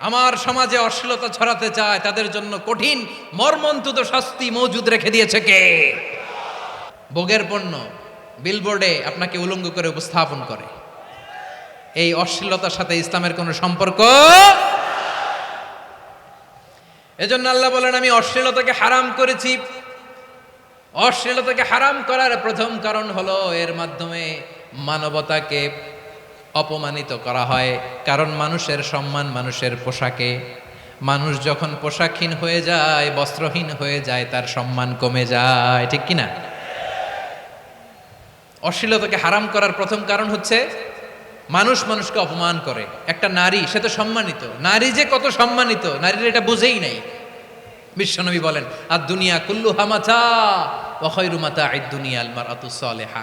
আমার সমাজে অশ্লীলতা ছড়াতে চায়, তাদের জন্য কঠিন মর্মন্তুদ শাস্তি মজুদ রেখে দিয়েছে কে? ভোগের পণ্য বিলবোর্ডে আপনাকে উলঙ্গ করে উপস্থাপন করে। এই অশ্লীলতার সাথে ইসলামের কোনো সম্পর্ক? এজন্য আল্লাহ বলেন, আমি অশ্লীলতাকে হারাম করেছি। অশ্লীলতাকে হারাম করার প্রথম কারণ হলো, এর মাধ্যমে মানবতাকে অপমানিত করা হয়, কারণ মানুষের সম্মান মানুষের পোশাকে। মানুষ যখন পোশাকহীন হয়ে যায়, বস্ত্রহীন হয়ে যায়, তার সম্মান কমে যায়, ঠিক কিনা? অশ্লীলতাকে হারাম করার প্রথম কারণ হচ্ছে, মানুষ মানুষকে অপমান করে। একটা নারী, সে তো সম্মানিত। নারী যে কত সম্মানিত, নারীর এটা বুঝেই নাই। বিশ্বনবী বলেন আর দুনিয়া কুল্লু হামাচা ওখৈরু মাতা আইদ দুনিয়া আলমার আতুসলেহা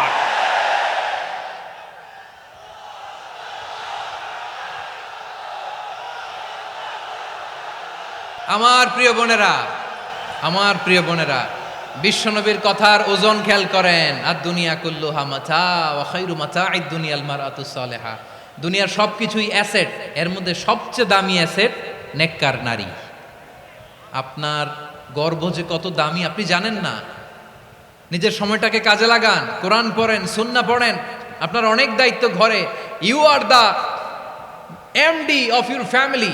আমার প্রিয় বোনেরা, আমার প্রিয় বোনেরা, বিশ্বনবীর কথার ওজন খেয়াল করেন। আর দুনিয়া কুল্লু হামাচা ওয়াখাইরু মাচা আই দুনিয়াল মারাতু সালেহা। দুনিয়ার সব কিছুই অ্যাসেট, এর মধ্যে সবচেয়ে দামি অ্যাসেট নেককার নারী। আপনার গর্ব যে কত দামি আপনি জানেন না। নিজের সময়টাকে কাজে লাগান, কোরআন পড়েন সুন্না পড়েন। আপনার অনেক দায়িত্ব ঘরে। You are the MD of your family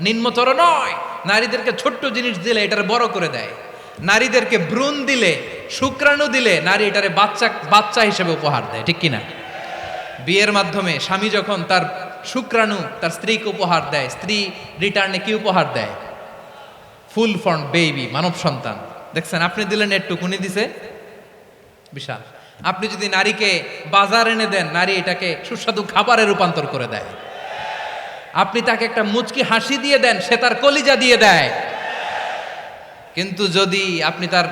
নিম্নতর নয়। নারীদেরকে ছোট্ট জিনিস দিলে এটার বড় করে দেয়। নারীদেরকে ভ্রূণ দিলে, শুক্রাণু দিলে নারী এটারে বাচ্চা বাচ্চা হিসেবে উপহার দেয়, ঠিক কিনা? বিয়ের মাধ্যমে স্বামী যখন তার শুক্রাণু, তার স্ত্রীকে উপহার দেয়, স্ত্রী রিটার্নে কি উপহার দেয়? ফুল ফর্ম, বেবি, মানব সন্তান। দেখছেন, আপনি দিলেন একটুকুনি দিছে? বিশাল। আপনি যদি নারীকে বাজার এনে দেন, নারী এটাকে সুস্বাদু খাবারে রূপান্তর করে দেয়। আপনি তাকে একটা মুচকি হাসি দিয়ে দেন, সে তার কলিজা দিয়ে দেয়। কিন্তু যদি আপনি তার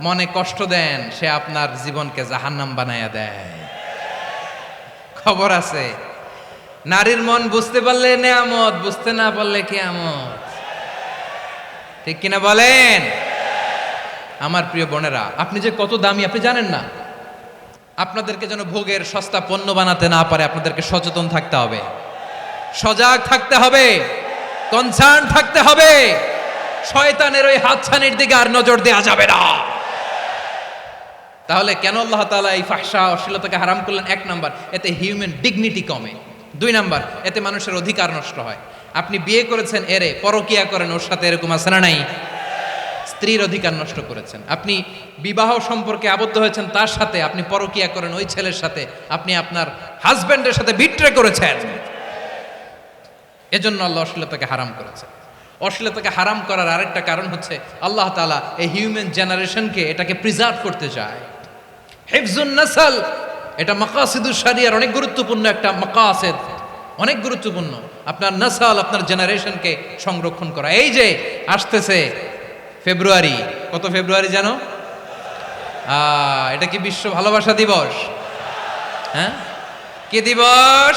মনে কষ্ট দেন, সে আপনার জীবনকে জাহান্নাম বানায়া দেয়। খবর আছে, নারীর মন বুঝতে পারলে নেয়ামত, বুঝতে না পারলে কেয়ামত। ঠিক কিনা বলেন? আমার প্রিয় বোনেরা, আপনি যে কত দামি, আপনি জানেন না। আপনাদেরকে যেন ভোগের সস্তা পণ্য বানাতে না পারে, আপনাদেরকে সচেতন থাকতে হবে। সজাগ থাকতে হবে কনসার্ন থাকতে হবে। শয়তানের ওই হাতছানির দিকে আর নজর দেওয়া যাবে না। তাহলে কেন আল্লাহ তাআলা এই ফাহসা অশ্লীলতাকে হারাম করলেন? এক নাম্বার, এতে হিউম্যান ডিগনিটি কমে। দুই নাম্বার, এতে মানুষের অধিকার নষ্ট হয়। আপনি বিয়ে করেছেন, এরে পরকিয়া করেন, ওর সাথে এরকম আছে না নাই? স্ত্রীর অধিকার নষ্ট করেছেন। আপনি বিবাহ সম্পর্কে আবদ্ধ হয়েছেন, তার সাথে আপনি পরকিয়া করেন, ওই ছেলের সাথে আপনি আপনার হাজব্যান্ডের সাথে বিট্রে করেছেন। এজন্য আল্লাহ অশ্লীলতাকে হারাম করেছে। অশ্লীলতাকে হারাম করার আরেকটা কারণ হচ্ছে আল্লাহ তালা এই হিউম্যান জেনারেশনকে এটাকে প্রিজার্ভ করতে চায়। হেফজুন নাসাল, এটা মাকাসিদুর সারিয়ার অনেক গুরুত্বপূর্ণ একটা মাকাসেদ। অনেক গুরুত্বপূর্ণ। আপনার নাসাল আপনার জেনারেশনকে সংরক্ষণ করা। এই যে আসতেছে ফেব্রুয়ারি, কত ফেব্রুয়ারি জানো? এটা কি বিশ্ব ভালোবাসা দিবস? হ্যাঁ? কে দিবস?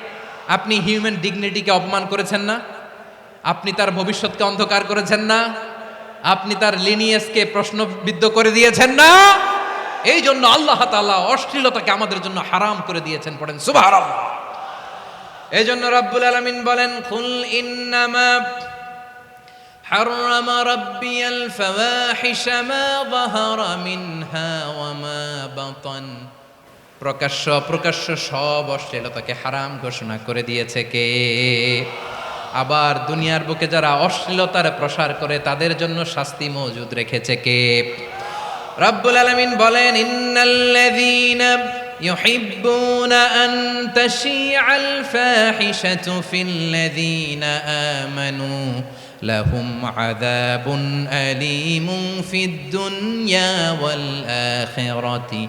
আপনি হিউম্যান ডিগনিটিকে অপমান করেছেন না আপনি তার ভবিষ্যৎকে অন্ধকার করেছেন না আপনি তার লিনিয়াসকে প্রশ্নবিদ্ধ করে দিয়েছেন না এই জন্য আল্লাহ তাআলা অশ্লীলতাকে আমাদের জন্য হারাম করে দিয়েছেন পড়েন সুবহানাল্লাহ এই জন্য রব্বুল আলামিন বলেন কুল ইন্নামা حرم ربي الفواحش ما ظهر منها وما بطن প্রকাশ্য প্রকাশ্য সব অশ্লীলতাকে হারাম ঘোষণা করে দিয়েছে কে আবার দুনিয়ার বুকে যারা অশ্লীলতার প্রসার করে তাদের জন্য শাস্তি মজুদ রেখেছে কে রব্বুল আলামিন বলেন ইন্নাল্লাযীনা يحبون أن تشيع الفاحشة في الذين آمنوا لهم عذاب أليم في الدنيا والآخرة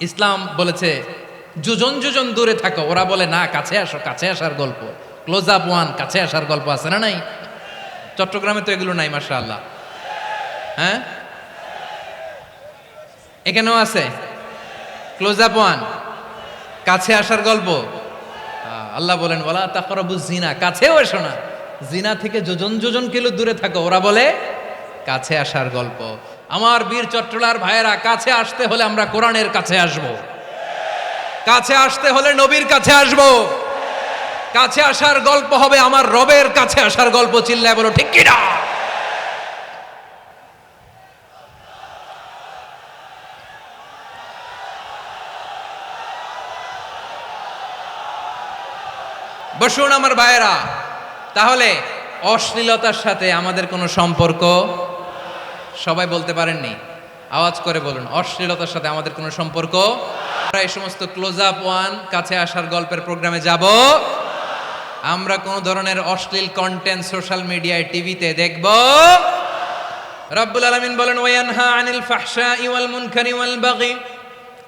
ইসলাম বলেছে, যোজন যোজন দূরে থাকো। ওরা বলে, না, কাছে আসো, কাছে আসার গল্প। ক্লোজ আপ ওয়ান কাছে আসার গল্প আছে না নাই? চট্টগ্রামে তো এগুলো নাই মাসা আল্লাহ হ্যাঁ? এখানেও আছে। ক্লোজ আপ ওয়ান কাছে আসার গল্প। আল্লাহ বলেন বলা তাকরাবু জিনা কাছেও এসো না। জিনা থেকে যোজন যোজন কিলো দূরে থাকো। ওরা বলে, কাছে আসার গল্প। আমার বীর চট্টলার ভাইয়েরা, কাছে আসতে হলে আমরা কোরআনের কাছে আসব। কাছে আসতে হলে নবীর কাছে আসব। কাছে আসার গল্প হবে আমার রবের কাছে আসার গল্প চিল্লায় বলো, ঠিক কিনা? বসুন আমার ভাইয়েরা, তাহলে অশ্লীলতার সাথে আমাদের কোনো সম্পর্ক সবাই বলতে পারেননি। আওয়াজ করে বলুন, অশ্লীলতার সাথে আমাদের কোনো সম্পর্ক? আমরা এই সমস্ত ক্লোজ আপ ওয়ান কাছে আসার গল্পের প্রোগ্রামে যাব। আমরা কোন ধরনের অশ্লীল কন্টেন্ট সোশ্যাল মিডিয়ায় টিভিতে দেখব। রব্বুল আলামিন বলেন, ওয়ানহা আনিল ফাহশা ওয়াল মুনকারি ওয়াল বাগি।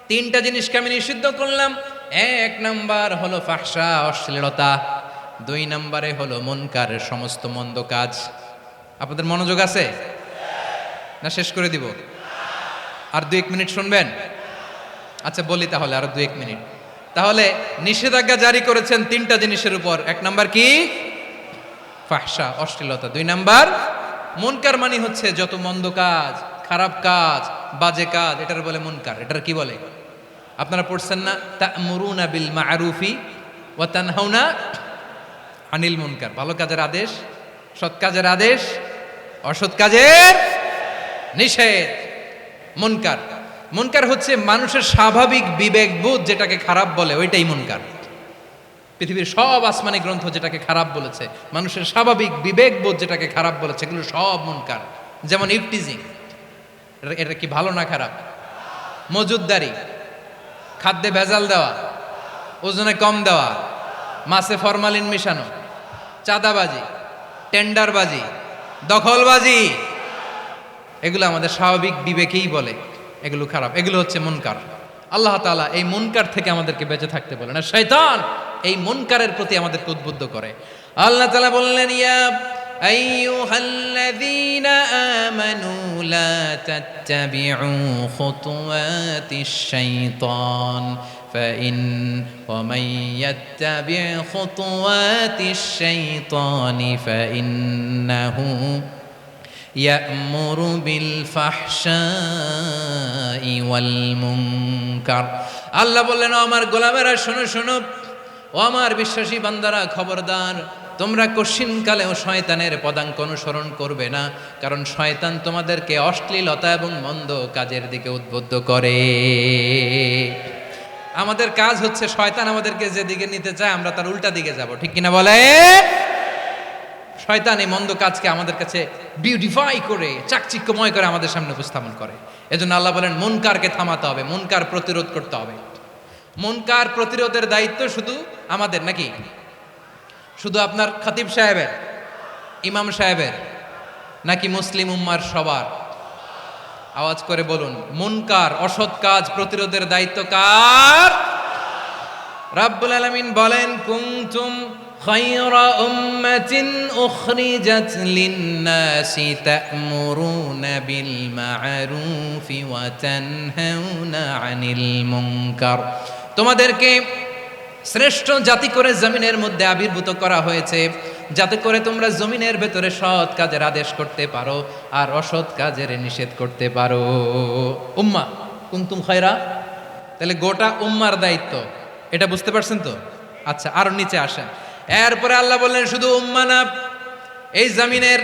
তিনটা জিনিসকে আমি নিষিদ্ধ করলাম। এক নাম্বার হলো ফাহশা, অশ্লীলতা। দুই নম্বরে হলো মুনকারের সমস্ত মন্দ কাজ। আপনাদের মনোযোগ আছে? না শেষ করে দিব? আর দু এক মিনিট শুনবেন? আচ্ছা বলি তাহলে আরও দু এক মিনিট। তাহলে নিষেধাজ্ঞা জারি করেছেন তিনটা জিনিসের উপর। এক নাম্বার কি? ফাহশা অশ্লীলতা। দুই নাম্বার, মুনকার মানে হচ্ছে যত মন্দ কাজ, খারাপ কাজ, বাজে কাজ, এটার বলে মুনকার। এটার কি বলে? আপনারা পড়ছেন না? তা'মুরুনা বিল মা মা'রুফি ওয়া তানহাউনা আনিল মুনকার। ভালো কাজের আদেশ, সৎ কাজের আদেশ, অসৎ কাজের নিষেধ। মুনকার। মুনকার হচ্ছে মানুষের স্বাভাবিক বিবেকবোধ যেটাকে খারাপ বলে, ওইটাই মুনকার। পৃথিবীর সব আসমানি গ্রন্থ যেটাকে খারাপ বলেছে, মানুষের স্বাভাবিক বিবেকবোধ যেটাকে খারাপ বলেছে, এগুলো সব মুনকার। যেমন ইফটিজিং এটা কি ভালো না খারাপ? মজুদদারি খাদ্যে ভেজাল দেওয়া। ওজনে কম দেওয়া। মাছে ফরমালিন মিশানো। চাঁদাবাজি। টেন্ডারবাজি। দখলবাজি। এগুলো আমাদের স্বাভাবিক বিবেকেই বলে এগুলো খারাপ এগুলো হচ্ছে মুনকার আল্লাহ তাআলা এই মুনকার থেকে আমাদেরকে বেঁচে থাকতে বলেন আর শয়তান এই মুনকারের প্রতি আমাদেরকে উদ্বুদ্ধ করে আল্লাহ তাআলা বললেন ইয়া আইয়ুহাল্লাযীনা আমানু লা তাত্তাবি'ু খুতুওয়াতিশ শাইতান فإن ومن يتبع خطوات الشيطان فإنه يأمر بالفحشاء والمنكر আল্লাহ বললেন ও আমার গোলামেরা শোনো শোনো ও আমার বিশ্বাসী বান্দারা খবরদার তোমরা কশিনকালেও শয়তানের পদাঙ্ক অনুসরণ করবে না কারণ শয়তান তোমাদেরকে অশ্লীলতা এবং মন্দ কাজের দিকে উদ্বুদ্ধ করে আমাদের কাজ হচ্ছে শয়তান আমাদেরকে যেদিকে নিতে চায় আমরা তার উল্টা দিকে যাব ঠিক কিনা বলে শয়তান এই মন্দ কাজকে আমাদের কাছে বিউটিফাই করে, চাকচিক্যময় করে আমাদের সামনে উপস্থাপন করে। এজন্য আল্লাহ বলেন, মুনকারকে থামাতে হবে, মুনকার প্রতিরোধ করতে হবে। মনকার প্রতিরোধের দায়িত্ব শুধু আমাদের নাকি? শুধু আপনার খতিব সাহেবের, ইমাম সাহেবের, নাকি মুসলিম উম্মার সবার? আওয়াজ করে বলুন, মনকার অসৎ কাজ প্রতিরোধের দায়িত্ব কার? রাব্বুল আলামিন বলেন, কুনতুম উখরিজাত লিন-নাসি তা'মুরুনা বিল মা'রুফি ওয়া তানহাউনা 'আনিল মুনকার তোমাদেরকে শ্রেষ্ঠ জাতি করে জমিনের মধ্যে আবির্ভূত করা হয়েছে, যাতে করে তোমরা জমিনের ভেতরে সৎ কাজের আদেশ করতে পারো আর অসৎ কাজের নিষেধ করতে পারো। উম্মা, কুন্তুম খয়রা? তাহলে গোটা উম্মার দায়িত্ব, এটা বুঝতে পারছেন তো? আচ্ছা আরও নিচে আসেন। এরপরে আল্লাহ বললেন শুধু উম্মানাব এই জমিনের